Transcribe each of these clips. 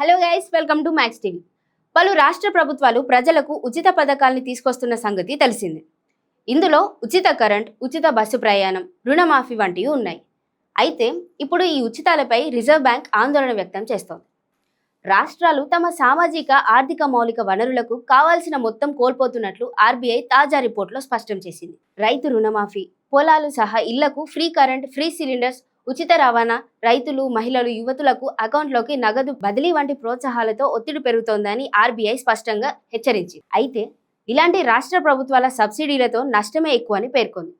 Hello guys welcome to Max TV పలు రాష్ట్ర ప్రభుత్వాలు ప్రజలకు ఉచిత పథకాల్ని తీసుకొస్తున్న సంగతి తెలిసిందే. ఇందులో ఉచిత కరెంట్ ఉచిత బస్సు ప్రయాణం రుణమాఫీ వంటివి ఉన్నాయి. అయితే ఇప్పుడు ఈ ఉచితాలపై రిజర్వ్ బ్యాంక్ ఆందోళన వ్యక్తం చేస్తోంది. రాష్ట్రాలు తమ సామాజిక ఆర్థిక మౌలిక వనరులకు కావాల్సిన మొత్తం కోల్పోతున్నట్లు ఆర్బీఐ తాజా రిపోర్టులో స్పష్టం చేసింది. రైతు రుణమాఫీ పొలాలు సహా ఇళ్ళకు ఫ్రీ కరెంట్ ఫ్రీ సిలిండర్స్ ఉచిత రవాణా రైతులు మహిళలు యువతులకు అకౌంట్లోకి నగదు బదిలీ వంటి ప్రోత్సాహాలతో ఒత్తిడి పెరుగుతోందని ఆర్బీఐ స్పష్టంగా హెచ్చరించింది. అయితే ఇలాంటి రాష్ట్ర ప్రభుత్వాల సబ్సిడీలతో నష్టమే ఎక్కువని పేర్కొంది.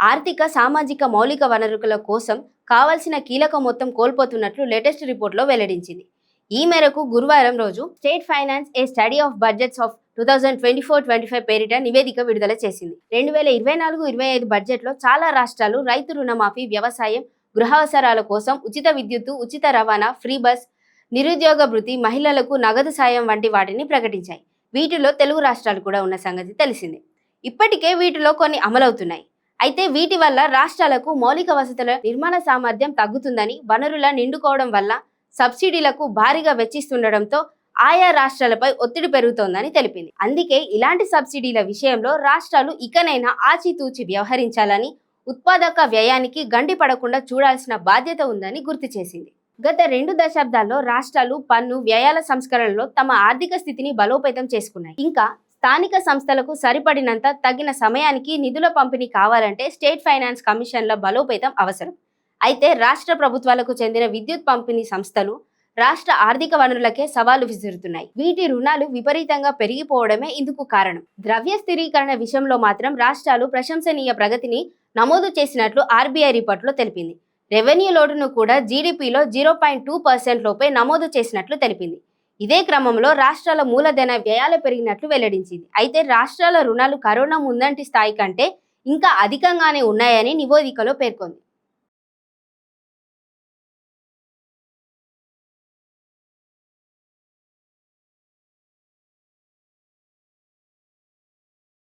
ఆర్థిక సామాజిక మౌలిక వనరుల కోసం కావాల్సిన కీలక మొత్తం కోల్పోతున్నట్లు లేటెస్ట్ రిపోర్ట్లో వెల్లడించింది. ఈ మేరకు గురువారం రోజు state finance a study of budgets of two thousand twenty four twenty five పేరిట నివేదిక విడుదల చేసింది. రెండు వేల ఇరవై నాలుగు ఇరవై ఐదు బడ్జెట్లో చాలా రాష్ట్రాలు రైతు రుణమాఫీ వ్యవసాయం గృహావసరాల కోసం ఉచిత విద్యుత్తు ఉచిత రవాణా ఫ్రీ బస్ నిరుద్యోగ భృతి మహిళలకు నగదు సాయం వంటి వాటిని ప్రకటించాయి. వీటిలో తెలుగు రాష్ట్రాలు కూడా ఉన్న సంగతి తెలిసిందే. ఇప్పటికే వీటిలో కొన్ని అమలవుతున్నాయి. అయితే వీటి వల్ల రాష్ట్రాలకు మౌలిక వసతుల నిర్మాణ సామర్థ్యం తగ్గుతుందని వనరుల నిండుకోవడం వల్ల సబ్సిడీలకు భారీగా వెచ్చిస్తుండటంతో ఆయా రాష్ట్రాలపై ఒత్తిడి పెరుగుతోందని తెలిపింది. అందుకే ఇలాంటి సబ్సిడీల విషయంలో రాష్ట్రాలు ఇకనైనా ఆచితూచి వ్యవహరించాలని ఉత్పాదక వ్యయానికి గండి పడకుండా చూడాల్సిన బాధ్యత ఉందని గుర్తు చేసింది. గత రెండు దశాబ్దాల్లో రాష్ట్రాలు పన్ను వ్యయాల సంస్కరణలో తమ ఆర్థిక స్థితిని బలోపేతం చేసుకున్నాయి. ఇంకా స్థానిక సంస్థలకు సరిపడినంత తగిన సమయానికి నిధుల పంపిణీ కావాలంటే స్టేట్ ఫైనాన్స్ కమిషన్ల బలోపేతం అవసరం. అయితే రాష్ట్ర ప్రభుత్వాలకు చెందిన విద్యుత్ పంపిణీ సంస్థలు రాష్ట్ర ఆర్థిక వనరులకే సవాలు విసురుతున్నాయి. వీటి రుణాలు విపరీతంగా పెరిగిపోవడమే ఇందుకు కారణం. ద్రవ్య స్థిరీకరణ విషయంలో మాత్రం రాష్ట్రాలు ప్రశంసనీయ ప్రగతిని నమోదు చేసినట్లు ఆర్బీఐ రిపోర్టులో తెలిపింది. రెవెన్యూ లోటును కూడా జీడిపిలో జీరో పాయింట్ టూ పర్సెంట్ లోపే నమోదు చేసినట్లు తెలిపింది. ఇదే క్రమంలో రాష్ట్రాల మూలధన వ్యయాలు పెరిగినట్లు వెల్లడించింది. అయితే రాష్ట్రాల రుణాలు కరోనా ముందంటి స్థాయి కంటే ఇంకా అధికంగానే ఉన్నాయని నివేదికలో పేర్కొంది.